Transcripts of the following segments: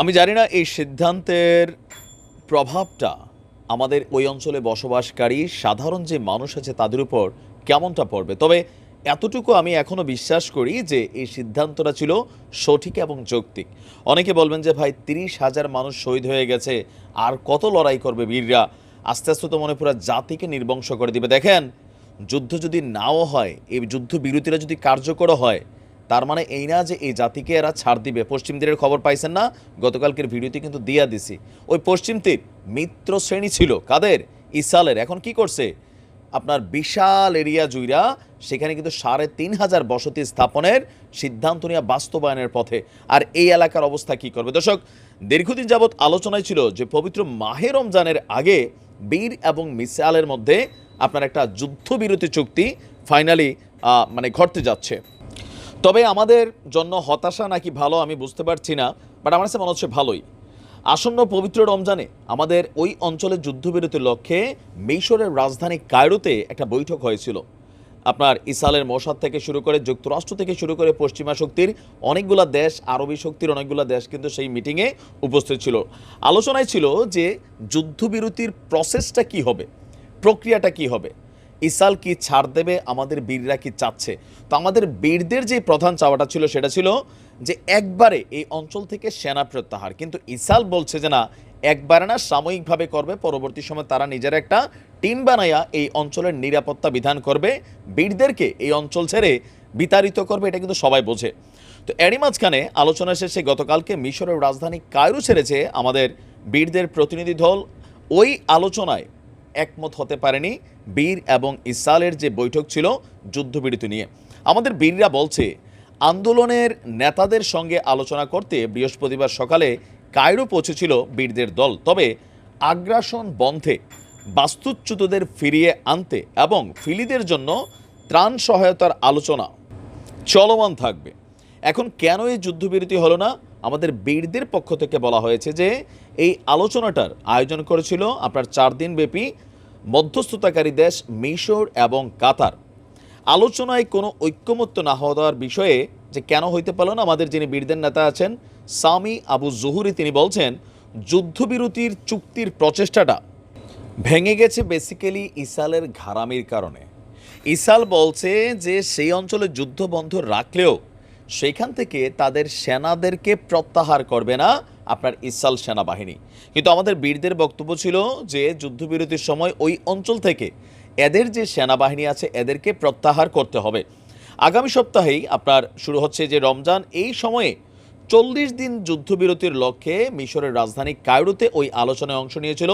আমি জানি না এই সিদ্ধান্তের প্রভাবটা আমাদের ওই অঞ্চলে বসবাসকারী সাধারণ যে মানুষ আছে তাদের উপর কেমনটা পড়বে। তবে এতটুকু আমি এখনও বিশ্বাস করি যে এই সিদ্ধান্তটা ছিল সঠিক এবং যৌক্তিক। অনেকে বলবেন যে, ভাই, তিরিশ হাজার মানুষ শহীদ হয়ে গেছে, আর কত লড়াই করবে বীররা? আস্তে আস্তে তো মনে পুরো জাতিকে নির্বংশ করে দিবে। দেখেন, যুদ্ধ যদি নাও হয়, এই যুদ্ধ বিরতিরা যদি কার্যকর হয় তার মানে এই না যে এই জাতিকে এরা ছাড় দিবে, পশ্চিম তীরের খবর পাইছেন না? গতকালকের ভিডিওতে কিন্তু দিয়া দিছি। ওই পশ্চিম তীর মিত্র শ্রেণি ছিল। কাদের? ইসালের। এখন কি করছে? আপনার বিশাল এরিয়া জুইরা, সেখানে কিন্তু সাড়ে তিন হাজার বসতি স্থাপনের সিদ্ধান্ত নিয়ে বাস্তবায়নের পথে। আর এই এলাকার অবস্থা কি করবে? দর্শক, দীর্ঘদিন যাবৎ আলোচনায় ছিল যে পবিত্র মাহে রমজানের আগে বীর এবং মিসালের মধ্যে আপনার একটা যুদ্ধবিরতি চুক্তি ফাইনালি মানে ঘটতে যাচ্ছে। তবে আমাদের জন্য হতাশা নাকি ভালো আমি বুঝতে পারছি না বাট আমার কাছে মনে হচ্ছে ভালোই। আসন্ন পবিত্র রমজানে আমাদের ওই অঞ্চলের যুদ্ধবিরতির লক্ষ্যে মিশরের রাজধানী কায়রোতে একটা বৈঠক হয়েছিল। আপনার ইসালের মোসাদ থেকে শুরু করে যুক্তরাষ্ট্র থেকে শুরু করে পশ্চিমা শক্তির অনেকগুলা দেশ, আরবি শক্তির অনেকগুলা দেশ কিন্তু সেই মিটিংয়ে উপস্থিত ছিল। আলোচনায় ছিল যে যুদ্ধবিরতির প্রসেসটা কি হবে, প্রক্রিয়াটা কি হবে। ইসাল কি ছাড় দেবে? আমাদের বীররা কি চাচ্ছে? তো আমাদের বীরদের যে প্রধান চাওয়াটা ছিল, সেটা ছিল যে একবারে এই অঞ্চল থেকে সেনা প্রত্যাহার। কিন্তু ইসাল বলছে যে না, একবারে না, সাময়িকভাবে করবে। পরবর্তী সময় তারা নিজের একটা টিম বানাইয়া এই অঞ্চলের নিরাপত্তা বিধান করবে। বীরদেরকে এই অঞ্চল ছেড়ে বিতাড়িত করবে, এটা কিন্তু সবাই বোঝে। তো এরই মাঝখানে আলোচনা শেষে গতকালকে মিশরের রাজধানী কায়রো ছেড়েছে আমাদের বীরদের প্রতিনিধি দল। ওই আলোচনায় একমত হতে পারেনি বীর এবং ইসালের যে বৈঠক ছিল যুদ্ধবিরতি নিয়ে। আমাদের বীররা বলছে, আন্দোলনের নেতাদের সঙ্গে আলোচনা করতে বৃহস্পতিবার সকালে কায়রো পৌঁছেছিল বীরদের দল। তবে আগ্রাসন বন্ধে বাস্তুচ্যুতদের ফিরিয়ে আনতে এবং ফিলিদের জন্য ত্রাণ সহায়তার আলোচনা চলমান থাকবে। এখন কেন এই যুদ্ধবিরতি হলো না? আমাদের বীরদের পক্ষ থেকে বলা হয়েছে যে, এই আলোচনাটার আয়োজন করেছিল আপনার চার দিন ব্যাপী মধ্যস্থতাকারী দেশ মিশর এবং কাতার। আলোচনায় কোনো ঐক্যমত্য না হওয়া দেওয়ার বিষয়ে যে কেন হইতে পারল না, আমাদের যিনি বীরদের নেতা আছেন, সামি আবু জহুরি, তিনি বলছেন, যুদ্ধবিরতির চুক্তির প্রচেষ্টাটা ভেঙে গেছে বেসিক্যালি ইসালের ঘারামির কারণে। ইসাল বলছে যে সেই অঞ্চলে যুদ্ধ বন্ধ রাখলেও সেখান থেকে তাদের সেনাদেরকে প্রত্যাহার করবে না আপনার ইসাল সেনাবাহিনী। কিন্তু আমাদের বীরদের বক্তব্য ছিল যে, যুদ্ধবিরতির সময় ওই অঞ্চল থেকে এদের যে সেনাবাহিনী আছে, এদেরকে প্রত্যাহার করতে হবে। আগামী সপ্তাহেই আপনার শুরু হচ্ছে যে রমজান, এই সময়ে চল্লিশ দিন যুদ্ধবিরতির লক্ষ্যে মিশরের রাজধানী কায়রোতে ওই আলোচনায় অংশ নিয়েছিল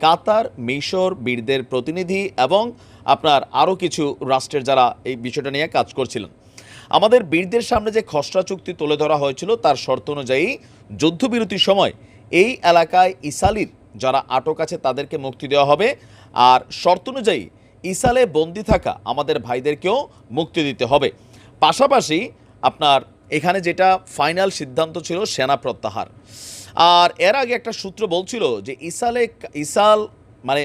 কাতার, মিশর বীরদের প্রতিনিধি এবং আপনার আরও কিছু রাষ্ট্রের যারা এই বিষয়টা নিয়ে কাজ করছিলেন। আমাদের বীরদের সামনে যে খসড়া চুক্তি তুলে ধরা হয়েছিল, তার শর্ত অনুযায়ী যুদ্ধবিরতির সময় এই এলাকায় ইসালির যারা আটক আছে, তাদেরকে মুক্তি দেওয়া হবে। আর শর্ত অনুযায়ী ইসালে বন্দি থাকা আমাদের ভাইদেরকেও মুক্তি দিতে হবে। পাশাপাশি আপনার এখানে যেটা ফাইনাল সিদ্ধান্ত ছিল, সেনা প্রত্যাহার। আর এর আগে একটা সূত্র বলছিল যে ইসালে ইসাল মানে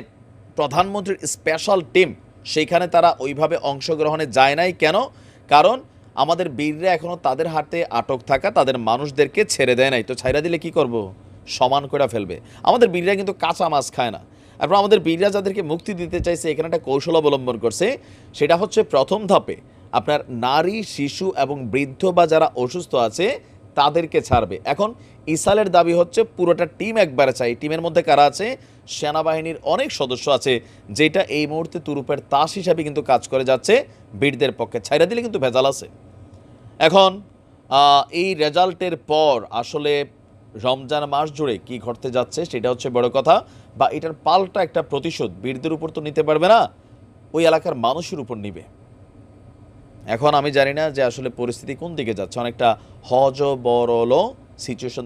প্রধানমন্ত্রীর স্পেশাল টিম সেইখানে তারা ওইভাবে অংশগ্রহণে যায় নাই। কেন? কারণ আমাদের বীররা এখনও তাদের হাতে আটক থাকা তাদের মানুষদেরকে ছেড়ে দেয় নাই। তো ছাইরা দিলে কি করব? সমান করে ফেলবে। আমাদের বীররা কিন্তু কাঁচা মাছ খায় না। তারপর আমাদের বীররা যাদেরকে মুক্তি দিতে চাইছে, এখানে একটা কৌশল অবলম্বন করছে। সেটা হচ্ছে প্রথম ধাপে আপনার নারী, শিশু এবং বৃদ্ধ বা যারা অসুস্থ আছে, তাদেরকে ছাড়বে। এখন ইসালের দাবি হচ্ছে পুরোটা টিম একবারে চাই। টিমের মধ্যে কারা আছে? সেনাবাহিনীর অনেক সদস্য আছে, যেটা এই মুহূর্তে তুরুপের তাস হিসাবে কিন্তু কাজ করে যাচ্ছে। বীরদের পক্ষে ছাইরা দিলে কিন্তু ভেজাল আছে। এখন এই রেজাল্টের পর আসলে রমজান মাস জুড়ে কি ঘটতে যাচ্ছে সেটা হচ্ছে বড় কথা, বা এটার পাল্টা একটা প্রতিশোধ বীরদের উপর তো নিতে পারবে না, ওই এলাকার মানুষের উপর নিবে। এখন আমি জানি না যে আসলে পরিস্থিতি কোন দিকে যাচ্ছে, অনেকটা হজ বরল সিচুয়েশন